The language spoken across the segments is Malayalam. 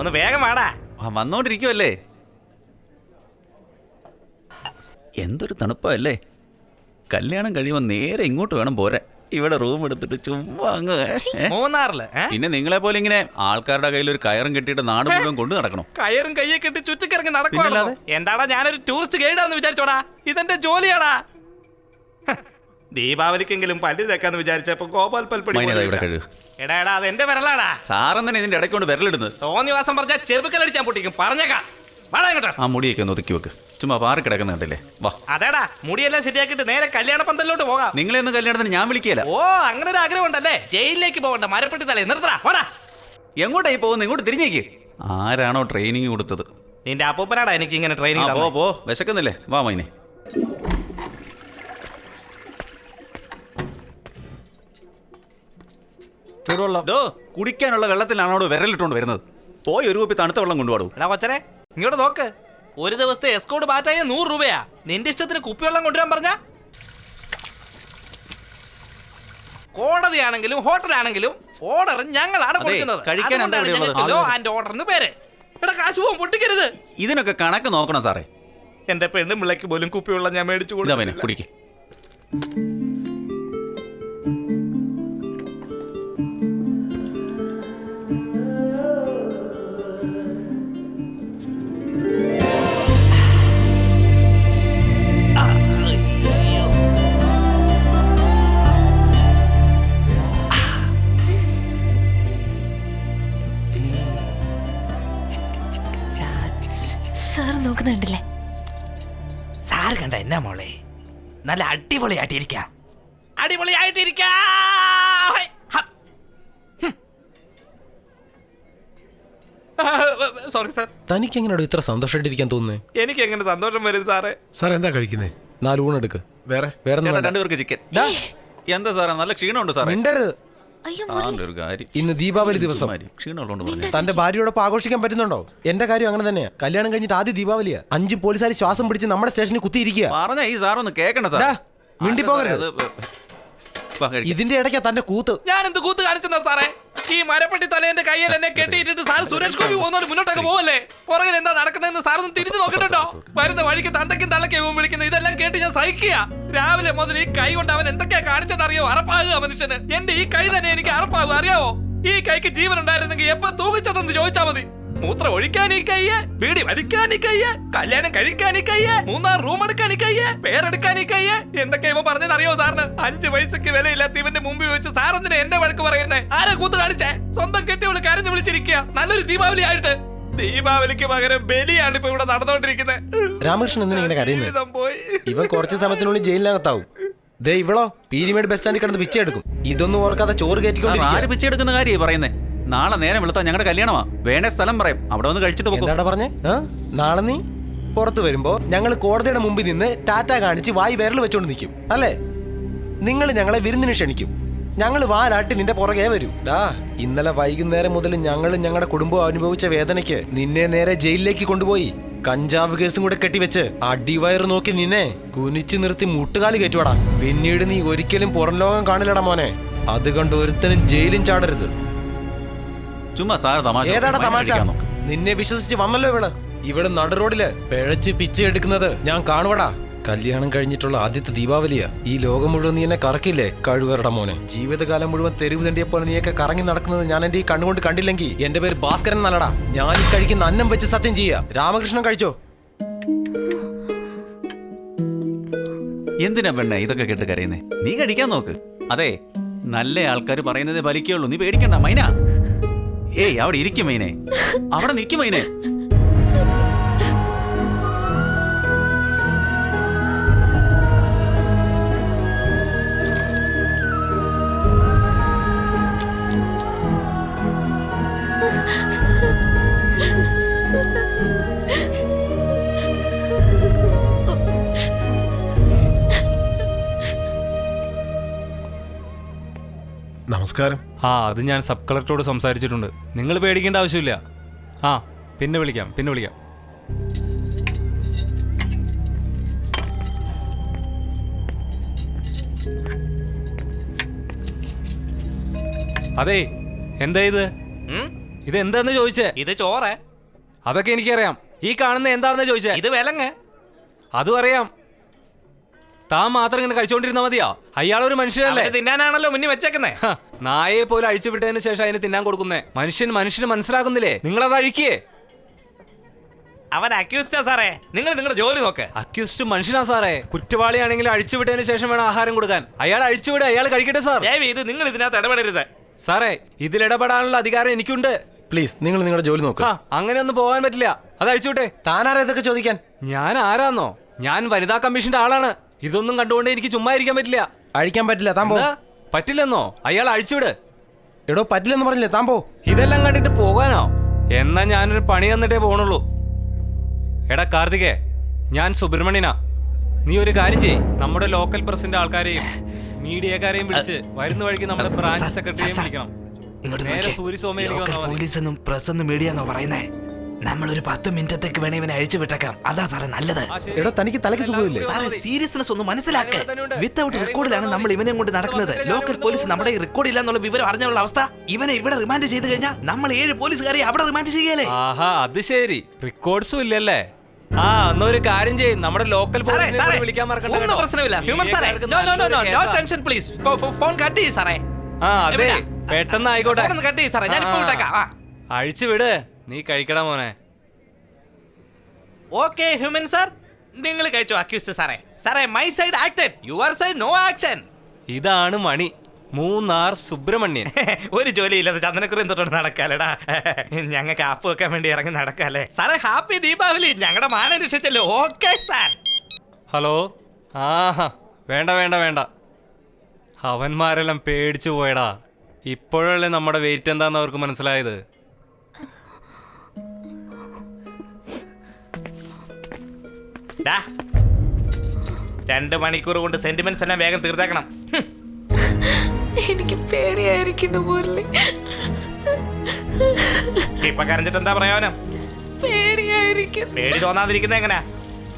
ഒന്ന് വേഗം വാടാ. വന്നോണ്ടിരിക്കുവല്ലേ? എന്തൊരു തണുപ്പല്ലേ? കല്യാണം കഴിയുമ്പോൾ നേരെ ഇങ്ങോട്ട് വേണം പോരാ ഇവിടെ റൂം എടുത്തിട്ട് ചുമ്മാ അങ്ങ്? മൂന്നാറിൽ പിന്നെ നിങ്ങളെ പോലെ ഇങ്ങനെ ആൾക്കാരുടെ കയ്യിൽ ഒരു കയറും കെട്ടിയിട്ട് നാട് മുഴുവൻ കൊണ്ടു നടക്കണം? കയറും കയ്യെ കെട്ടി ചുറ്റിക്കിറങ്ങി നടക്കുവാണോ പിന്നല്ലാതെ? എന്താടാ ഞാനൊരു ടൂറിസ്റ്റ് ഗൈഡാന്ന് വിചാരിച്ചോടാ? ഇതെന്റെ ജോലിയാടാ. ദീപാവലിക്കെങ്കിലും പല്ല് തേക്കാന്ന് വിചാരിച്ചപ്പോ ഗോപാൽ പൽപ്പടി മൈനെ ദാ ഇവിടെ കഴുകു. എടാ എടാ അത് എന്റെ വിരലാടാ. സാറൻ തന്നെ ഇതിന്റെ ഇടയ്ക്കൊണ്ട് വിരലിടുന്നത്. തോന്നിവാസം പറഞ്ഞാ ചെറുക്കലടിച്ചാൻ പൊട്ടിക്കും. പറഞ്ഞേക്കാം. വാടാ ഇങ്ങോട്ട്. ആ മുടിയൊക്കെ ഒന്ന് ഒതുക്കി വെക്ക്. ചുമ്മാ പാറി കിടക്കുന്ന കണ്ടില്ലേ? വാ. അതേടാ മുടിയെല്ലാം ശരിയാക്കിയിട്ട് നേരെ കല്യാണ പന്തലിലോട്ട് പോകാം. നിങ്ങളെ ഒന്ന് കല്യാണത്തിന് ഞാൻ വിളിക്കുകയല്ല. ഓ അങ്ങനെ ഒരു ആഗ്രഹം ഉണ്ടല്ലേ ജയിലിലേക്ക് പോകണ്ട മരപ്പെട്ടി തലേ നിർത്തടാ പോടാ എങ്ങോട്ടായി പോകുന്നു ഇങ്ങോട്ട് തിരിഞ്ഞേക്ക്. ആരാണോ ട്രെയിനിങ് കൊടുത്തത്? നിന്റെ അപ്പൂപ്പനാടാ എനിക്ക് ഇങ്ങനെ ട്രെയിനിങ് പോ പോ. വിശക്കുന്നില്ലേ? വാ മൈനെ. ചൂടുവെള്ളം. ദോ കുടിക്കാനുള്ള വിരലിട്ടോണ്ട് വിരലിട്ടുകൊണ്ട് വരുന്നത്. പോയി ഒരു കുപ്പി തണുത്ത വെള്ളം കൊണ്ടുപോടും എടാ കൊച്ചനെ ഇങ്ങോട്ട് നോക്ക്. ഒരു ദിവസത്തെ എസ്കോട്ട് ബാറ്റായ നൂറ് രൂപയാ. നിന്റെ ഇഷ്ടത്തിന് കുപ്പിവെള്ളം കൊണ്ടുവരാൻ പറഞ്ഞ? കോടതിയാണെങ്കിലും ഹോട്ടലാണെങ്കിലും ഓർഡർ ഞങ്ങളാണ് കൊടുക്കുന്നത്. കഴിക്കാൻ എന്താ അതുകൊണ്ടാണ് ഇവിടെയുള്ളത്? ഞങ്ങൾക്ക് ലോ ആൻഡ് ഓർഡർ എന്ന് പേര്. എടാ കാശ് പോകും പൊട്ടിക്കരുത്. ഇതിനൊക്കെ കണക്ക് നോക്കണം സാറേ. എന്റെ പെണ്ണും പിള്ളയ്ക്ക് പോലും കുപ്പിവെള്ളം ഞാൻ മേടിച്ചു ഇതാ കുടിക്കും കൊടുത്തില്ല. കുടിക്ക്. നല്ല അടിപൊളിയായിട്ടിരിക്കാം. അടിപൊളിയായിട്ടിരിക്കാം. Sorry sir. തനിക്ക് എങ്ങനെയാണ് ഇത്ര സന്തോഷമായിട്ടിരിക്കാൻ തോന്നുന്നത് എനിക്ക് എങ്ങനെ സന്തോഷം വരും സാറേ? സാർ എന്താ കഴിക്കുന്നേ? നാല് ഊണെടുക്ക് വേറെ? വേറെ. രണ്ടുപേർക്ക് ചിക്കൻ. എന്താ സാറേ? നല്ല ക്ഷീണമുണ്ട് സാറേ. മിണ്ടരുത്. ഒരു കാര്യം ഇന്ന് ദീപാവലി ദിവസം ക്ഷീണമുള്ളതുകൊണ്ട് തന്റെ ഭാര്യയോടൊപ്പം ആഘോഷിക്കാൻ പറ്റുന്നുണ്ടോ എന്റെ കാര്യം അങ്ങനെ തന്നെയാ കല്യാണം കഴിഞ്ഞിട്ട് ആദ്യ ദീപാവലിയാ അഞ്ച് പോലീസുകാർ ശ്വാസം പിടിച്ച് നമ്മുടെ സ്റ്റേഷനിൽ കുത്തിയിരിക്കുക പറഞ്ഞ ഈ സാറൊന്ന് കേക്കണ സാർ മിണ്ടി പോകരുത്. ഇതിന്റെ ഇടയ്ക്കാ തന്റെ കൂത്ത് ഞാൻ എന്ത് കൂത്ത് കാണിച്ചെന്നാ സാറേ ഈ മരപ്പെട്ടി തലേന്റെ കയ്യിൽ എന്നെ കെട്ടിയിട്ടിട്ട് സാർ സുരേഷ് ഗോപി പോകുന്നവർ മുന്നോട്ടൊക്കെ പോവല്ലേ? പുറകിൽ എന്താ നടക്കുന്നതെന്ന് സാർ ഒന്ന് തിരിഞ്ഞു നോക്കട്ടോ വരുന്ന വഴിക്ക് തന്തയ്ക്കും തള്ളയ്ക്കും വിളിക്കുന്നത്. ഇതെല്ലാം കേട്ട് ഞാൻ സഹിക്കുക. രാവിലെ മുതൽ ഈ കൈ കൊണ്ട് അവൻ എന്തൊക്കെയാ കാണിച്ചതറിയോ അറപ്പാകുക മനുഷ്യന്. എന്റെ ഈ കൈ തന്നെ എനിക്ക് അറപ്പാകുക. അറിയാവോ? ഈ കൈക്ക് ജീവൻ ഉണ്ടായിരുന്നെങ്കിൽ എപ്പോ തൂങ്ങിച്ചതെന്ന് ചോദിച്ചാൽ മതി. മൂത്രം ഒഴിക്കാൻ ഈ കയ്യ് വീടി വലിക്കാൻ ഈ കയ്യ് കല്യാണം കഴിക്കാൻ ഈ കയ്യ് മൂന്നാർ റൂം എടുക്കാൻ ഈ കയ്യ് പേരെടുക്കാൻ ഈ കയ്യ്. എന്തൊക്കെ ഇവ പറഞ്ഞതറിയോ സാറിന്? അഞ്ചു പൈസക്ക് വിലയില്ലാത്ത ഇവന്റെ മുമ്പിൽ വെച്ച് സാർ എന്തിനാ എന്റെ വഴക്ക് പറയുന്നേ? ആരെ കൂത്ത് കാണിച്ചേ? സ്വന്തം കെട്ടിയോൾ കരഞ്ഞു വിളിച്ചിരിക്കുക നല്ലൊരു ദീപാവലി ആയിട്ട്. ദീപാവലിക്ക് പകരം ബലിയാണ് ഇപ്പൊ ഇവിടെ നടന്നുകൊണ്ടിരിക്കുന്നത് രാമകൃഷ്ണൻ എന്തിനാ ഇങ്ങനെ കരയുന്നത് ഇവൻ കുറച്ച് സമയത്തിനുള്ളിൽ ജയിലിനകത്താവും. ദേ ഇവളോ പീരിമേട് ബസ് സ്റ്റാൻഡിൽ കിടന്ന് പിച്ചെടുക്കും ഇതൊന്നും ഓർക്കാതെ ചോറ് കയറ്റിക്കൊണ്ടിരിക്കുക പിച്ചെടുക്കുന്ന കാര്യമായി പറയുന്നേ? നാളെ നേരം വെളുത്താ ഞങ്ങളുടെ കല്യാണമാ. വേണേ സ്ഥലം പറയും. അവിടെ വന്ന് കഴിച്ചിട്ട് പോകും എന്താടാ പറഞ്ഞേ? നാളെ നീ? പുറത്തു വരുമ്പോ ഞങ്ങൾ കോടതിയുടെ മുമ്പിൽ നിന്ന് ടാറ്റ കാണിച്ച് വായി വിരൽ വെച്ചോണ്ട് നിൽക്കും അല്ലേ? നിങ്ങൾ ഞങ്ങളെ വിരുന്നിന് ക്ഷണിക്കും. ഞങ്ങൾ വാലാട്ടി നിന്റെ പുറകെ വരും. ഡാ ഇന്നലെ വൈകുന്നേരം മുതൽ ഞങ്ങൾ ഞങ്ങളുടെ കുടുംബം അനുഭവിച്ച വേദനയ്ക്ക് നിന്നെ നേരെ ജയിലിലേക്ക് കൊണ്ടുപോയി. കഞ്ചാവ് കേസും കൂടെ കെട്ടിവെച്ച് അടിവയറ് നോക്കി നിന്നെ കുനിച്ചു നിർത്തി മുട്ടുകാലി കയറ്റുവാടാ. പിന്നീട് നീ ഒരിക്കലും പുറം ലോകം കാണില്ലടാ മോനെ. അത് കണ്ട് ഒരുത്തനും ജയിലും ചാടരുത്. ചുമ്മാ സാറ് തമാശ ഏതാടാ തമാശ? നിന്നെ വിശ്വസിച്ച് വന്നല്ലോ ഇവൾ. ഇവൾ നടുറോഡിൽ പിഴച്ച് പിച്ച എടുക്കുന്നത് ഞാൻ കാണുവടാ. കല്യാണം കഴിഞ്ഞിട്ടുള്ള ആദ്യത്തെ ദീപാവലിയാ. ഈ ലോകം മുഴുവൻ നീ എന്നെ കറക്കില്ലേ കഴിവരുടെ മോനെ? ജീവിതകാലം മുഴുവൻ തെരുവ് തണ്ടിയപ്പോൾ നീയൊക്കെ കറങ്ങി നടക്കുന്നത് ഞാൻ എന്റെ ഈ കണ്ണുകൊണ്ട് കണ്ടില്ലെങ്കിൽ എന്റെ പേര് ഭാസ്കരൻ നല്ലടാ ഞാൻ ഈ കഴിക്കുന്ന അന്നം വെച്ച് സത്യം ചെയ്യാ. രാമകൃഷ്ണൻ കഴിച്ചോ? എന്തിനാ പെണ്ണെ ഇതൊക്കെ കേട്ട് കരയുന്നേ? നീ കഴിക്കാൻ നോക്ക്. അതെ നല്ല ആൾക്കാർ പറയുന്നതേ ഫലിക്കുള്ളൂ. നീ പേടിക്കണ്ട മൈന. ഏയ് അവിടെ ഇരിക്കും മൈനെ. അവിടെ നിൽക്കും മൈനെ. നമസ്കാരം. ആ അത് ഞാൻ സബ് കളക്ടറോട് സംസാരിച്ചിട്ടുണ്ട്. നിങ്ങൾ പേടിക്കേണ്ട ആവശ്യമില്ല. ആ പിന്നെ വിളിക്കാം പിന്നെ വിളിക്കാം. അതെ എന്താ ഇത്? ഉം? ഇത് എന്താന്ന് ചോദിച്ചേ? ഇത് ചോറ്. അതൊക്കെ എനിക്കറിയാം. ഈ കാണുന്ന എന്താന്ന് ചോദിച്ചേ? ഇത് വിലങ്ങ്. അതും അറിയാം. താൻ മാത്രം ഇങ്ങനെ കഴിച്ചോണ്ടിരുന്നാ മതിയോ? അയാളൊരു മനുഷ്യനല്ലേ? തിന്നാനാണല്ലോ മുന്നിൽ വെച്ചേക്കുന്നേ. ഹ, നായയെ പോലെ അഴിച്ചു വിട്ടതിന് ശേഷം അതിന് തിന്നാൻ കൊടുക്കുന്നേ. മനുഷ്യൻ മനുഷ്യന് മനസ്സിലാക്കുന്നില്ലേ? നിങ്ങളത് അഴിക്കേ. അവൻ അക്യൂസ്റ്റാ സാറേ. നിങ്ങൾ നിങ്ങളുടെ ജോലി നോക്ക്. അക്യൂസ്റ്റ് മനുഷ്യനാ സാറേ. കുറ്റവാളിയാണെങ്കിൽ അഴിച്ചു വിട്ടതിന് ശേഷം വേണം ആഹാരം കൊടുക്കാൻ. അയാൾ അഴിച്ചുവിടെ അയാൾ കഴിക്കട്ടെ സാർ. ദയവ് ഇത് നിങ്ങൾ ഇതിനകത്ത് ഇടപെടരുത്. സാറേ ഇതിൽ ഇടപെടാനുള്ള അധികാരം എനിക്കുണ്ട്. പ്ലീസ് നിങ്ങൾ നിങ്ങളുടെ ജോലി നോക്ക്. ആ അങ്ങനെ ഒന്നും പോകാൻ പറ്റില്ല. അത് അഴിച്ചുവിട്ടെ താനാരാ ഇതൊക്കെ ചോദിക്കാൻ? ഞാൻ ആരാന്നോ? ഞാൻ വനിതാ കമ്മീഷന്റെ ആളാണ്. ഇതൊന്നും കണ്ടുകൊണ്ട് എനിക്ക് ചുമ്മാ ഇരിക്കാൻ പറ്റില്ല. അഴിക്കാൻ പറ്റില്ല താൻ പോ. എന്താ? പറ്റില്ലെന്നോ? അയാൾ അഴിച്ചുവിട്. എടോ പറ്റില്ലെന്ന് പറഞ്ഞില്ലേ താൻ പോ. ഇതെല്ലാം കണ്ടിട്ട് പോകാനോ? എന്നാ ഞാനൊരു പണി തന്നിട്ടേ പോണുള്ളൂ. എടാ കാർത്തികേ ഞാൻ സുബ്രഹ്മണ്യനാ. നീ ഒരു കാര്യം ചെയ് നമ്മുടെ ലോക്കൽ പ്രസിന്റെ ആൾക്കാരെയും മീഡിയക്കാരെയും വിളിച്ച് വരുന്ന വഴിക്ക് നമ്മുടെ ബ്രാഞ്ച് സെക്രട്ടറിയെയും വിളിക്കണം. ഇങ്ങോട്ട് നേരെ നോക്കിയേ. സൂര്യസോമയിലേക്ക് ലോക്കൽ വന്നാൽ മതി പോലീസ് എന്നും പ്രസ് എന്നും മീഡിയ എന്നോ പറയുന്നേ. നമ്മൾ ഒരു പത്ത് മിനിറ്റത്തേക്ക് വേണേ ഇവനെ അഴിച്ചു വിട്ടേക്കാം. അതാ സാറേ നല്ലത്. എടോ തനിക്ക് തലയ്ക്ക് സുഖമില്ലേ? സാറേ സീരിയസ്നെസ് ഒന്ന് മനസ്സിലാക്ക്. വിത്തൗട്ട് റെക്കോർഡിലാണ് നമ്മൾ ഇവനെ കൊണ്ട് നടക്കുന്നത്. ലോക്കൽ പോലീസ് നമ്മുടെ റെക്കോർഡ് ഇല്ല എന്നുള്ള വിവരം അറിഞ്ഞുള്ള അവസ്ഥ ഇവനെ ഇവിടെ റിമാൻഡ് ചെയ്ത് കഴിഞ്ഞാൽ നമ്മൾ ഏഴ് പോലീസുകാരെ അവിടെ റിമാൻഡ് ചെയ്യലേ ആഹാ അത് ശരി. റെക്കോർഡ്സും ഇല്ലല്ലേ? ആ എന്നാ ഒരു കാര്യം ചെയ്യും. നമ്മുടെ ലോക്കൽ വിളിക്കാൻ മറക്കണ്ട പ്രശ്നമില്ല. ഹ്യൂമൻ സാറേ no no no no tension please phone cut ചെയ്യ് സാറേ. ആ അതെ. എവിടാ? പെട്ടെന്ന് ആയിക്കോട്ടെ. കട്ട് ചെയ്യ് സാറേ. ഞാൻ ഇപ്പൊ. വിട്ടേക്കാം. അഴിച്ചു വിട്. നീ കഴിക്കടാ മോനെ. Okay human sir. നിങ്ങൾ കഴിച്ചു അക്യൂസ്റ്റ് സാറേ. സാറേ my side acted your side no action. ഇതാണ് മണി. മൂന്നാർ സുബ്രഹ്മണ്യൻ. ഒരു ജോലി ഇല്ലാതെ ചന്ദനക്കുറി തൊട്ട് നടക്കാലടാ. ഞങ്ങൾക്ക് ആപ്പ് വെക്കാൻ വേണ്ടി ഇറങ്ങി നടക്കാല്ലേ. സാറേ ഹാപ്പി ദീപാവലി. ഞങ്ങളുടെ മാനം രക്ഷിച്ചല്ലോ. Okay sir. ഹലോ? ആഹാ വേണ്ട വേണ്ട വേണ്ട. അവന്മാരെല്ലാം പേടിച്ചു പോയടാ. ഇപ്പോഴല്ലേ നമ്മുടെ വെയിറ്റ് എന്താന്ന് അവർക്ക് മനസ്സിലായത്? രണ്ട് മണിക്കൂർ കൊണ്ട് സെന്റിമെന്റ്സ് എല്ലാം വേഗം തീർത്തേക്കണം. എനിക്ക് പേടിയായിരിക്കുന്നു ഇപ്പൊ കരഞ്ഞിട്ട് എന്താ പ്രയോജനം? പേടിയായിരിക്കും പേടി തോന്നാതിരിക്കുന്ന എങ്ങനാ?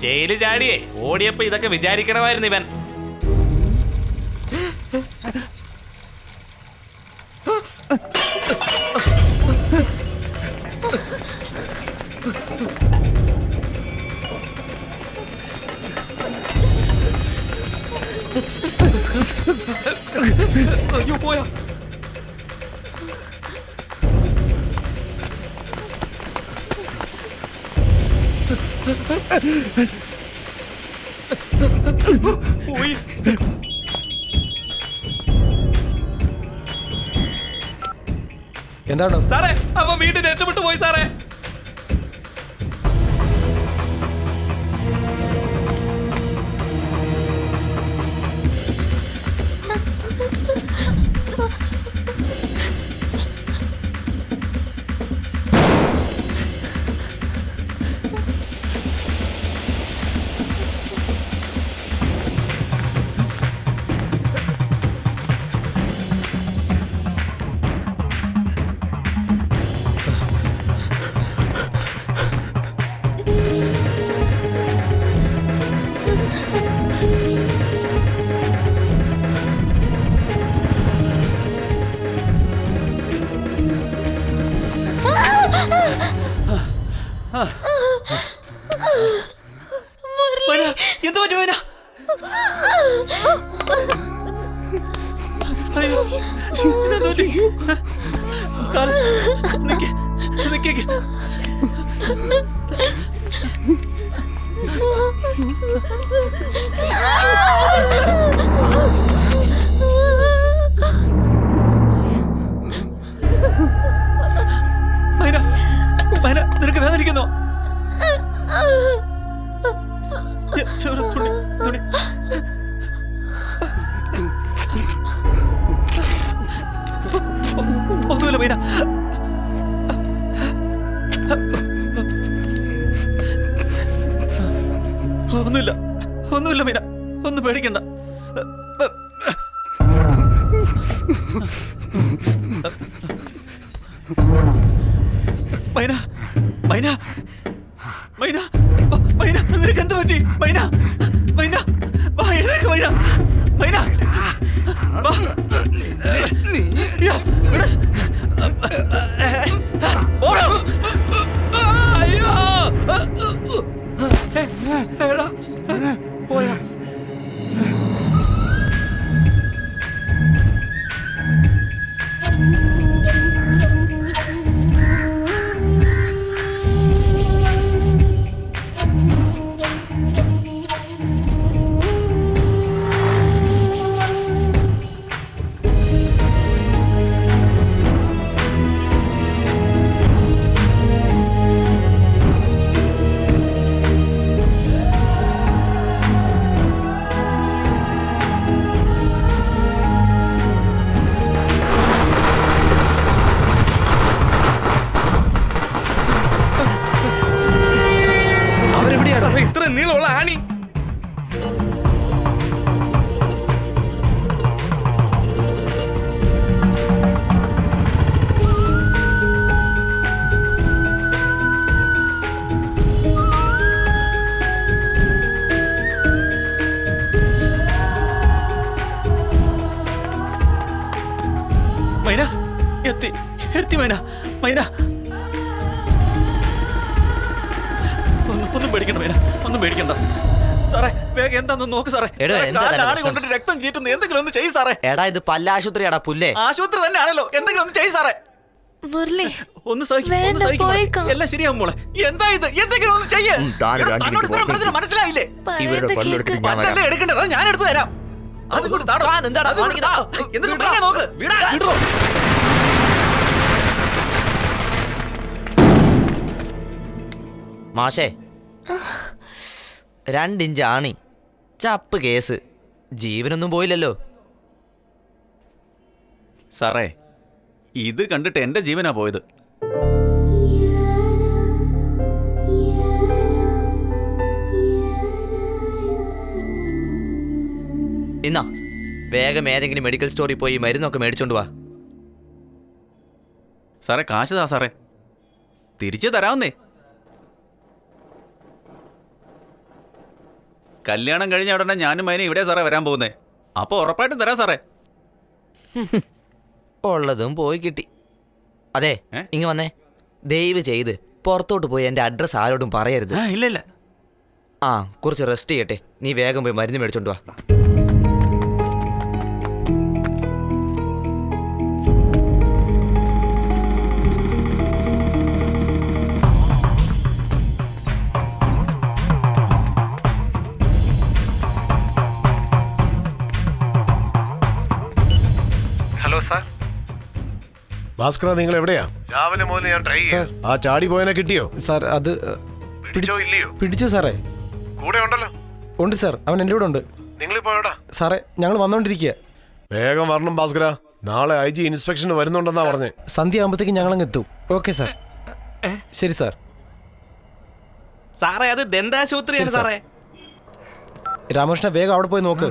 ജയിൽ ചാടിയേ ഓടിയപ്പോ ഇതൊക്കെ വിചാരിക്കണമായിരുന്നു ഇവൻ. അയ്യോ പോയാ പോയി എന്താണോ? സാറേ അവൻ വീട്ടിൽ രക്ഷപ്പെട്ടു പോയി സാറേ. മൈന മൈന നിനക്ക് വേദനിക്കുന്നോ? തുണി തുണി. ഒന്നുമില്ല മീന. ഒന്നുമില്ല ഒന്നുമില്ല മീന. ഒന്നും പേടിക്കണ്ട. മൈന മൈന. മൈന മൈന നിനക്ക് എന്ത് മൈന മൈന വാ എഴുതേക്ക് മൈന മൈന ഓടാ. അയ്യോ. എടാ എന്താന്ന് നോക്ക് സാറേ. എടോ, സാറേ, എന്താ കാലിൽ കാര്യം ആണി പ്രശ്നം? കൊണ്ടിട്ട് രക്തം ചീറ്റുന്നു എന്തെങ്കിലും ഒന്ന് ചെയ്യ് സാറേ. എടാ ഇത് പല്ലാശുപത്രിയാടാ പുല്ലേ. ആശുപത്രി തന്നെയാണല്ലോ. എന്തെങ്കിലും ഒന്ന് ചെയ്യ് സാറേ. മുരളി ഒന്ന് സഹിക്ക്, ഒന്ന് വേണ്ട, സഹിക്ക് മോളെ. പോയേക്കാം. എല്ലാം ശരിയാവും മോളെ. എന്താ ഇത്? എന്തെങ്കിലും ഒന്ന് ചെയ്യ്. ഉം, താനൊരു എടോ, അഞ്ച് തന്നോട് മിനിറ്റ് ഇത്രയും പറഞ്ഞിട്ട് മനസ്സിലായില്ലേ? ഇവരുടെ പറയുന്നത് പല്ലെടുത്ത് കേക്ക് ഞാൻ വരാം. പണ്ടല്ലേ എടുക്കേണ്ടത്? അത് ഞാൻ എടുത്തു തരാം. അത് ഇങ്ങോട്ട് താടോ. താൻ എന്താടാ അത് ഇങ്ങോട്ട് താ. കാണിക്കുന്നത്? എന്നിട്ട് ഉടനെ നോക്ക്. വിടാ. മാഷേ രണ്ടിഞ്ച് ആണി. ചപ്പ് കേസ്. ജീവനൊന്നും പോയില്ലല്ലോ. സാറേ ഇത് കണ്ടിട്ട് എന്റെ ജീവനാ പോയത്. ഇന്നാ വേഗം ഏതെങ്കിലും മെഡിക്കൽ സ്റ്റോറിൽ പോയി മരുന്നൊക്കെ മേടിച്ചോണ്ട് വാ. സാറേ കാശ് താ സാറേ. തിരിച്ചു തരാവുന്നേ. കല്യാണം കഴിഞ്ഞ ഉടനെ ഞാനും മൈനെ ഇവിടെ സാറേ വരാൻ പോകുന്നേ. അപ്പോൾ ഉറപ്പായിട്ടും തരാം സാറേ. ഉള്ളതും പോയി കിട്ടി. അതെ ഏ? ഇങ്ങ് വന്നേ. ദയവ് ചെയ്ത് പുറത്തോട്ട് പോയി എന്റെ അഡ്രസ്സ് ആരോടും പറയരുത്. ആ ഇല്ല ഇല്ല. ആ കുറച്ച് റെസ്റ്റ് ചെയ്യട്ടെ. നീ വേഗം പോയി മരുന്ന് മേടിച്ചോണ്ട് വാ. ഭാസ്കര നിങ്ങൾ എവിടെയാ? രാവിലെ മുതൽ ഞാൻ ട്രൈ ചെയ്യാം. ആ ചാടി പോയനെ കിട്ടിയോ? സാർ അത് പിടിച്ചോ ഇല്ലയോ? പിടിച്ചു സാറേ. കൂടെ ഉണ്ടല്ലോ. ഉണ്ട് സാർ അവൻ എന്റെ കൂടെ ഉണ്ട്. നിങ്ങളിപ്പോ എവിടാ? സാറേ ഞങ്ങൾ വന്നോണ്ടിരിക്കുക വേഗം വരണം ഭാസ്കര. നാളെ ഐ ജി ഇൻസ്പെക്ഷന് വരുന്നുണ്ടെന്നാ പറഞ്ഞേ. സന്ധ്യ ആകുമ്പോഴത്തേക്ക് ഞങ്ങളങ്ങ് എത്തും. Okay sir. ശരി സാർ. സാറേ അത് ദന്താശുപത്രിയാണ് ശരി, സാർ. സാറേ. രാമകൃഷ്ണ വേഗം അവിടെ പോയി നോക്ക്.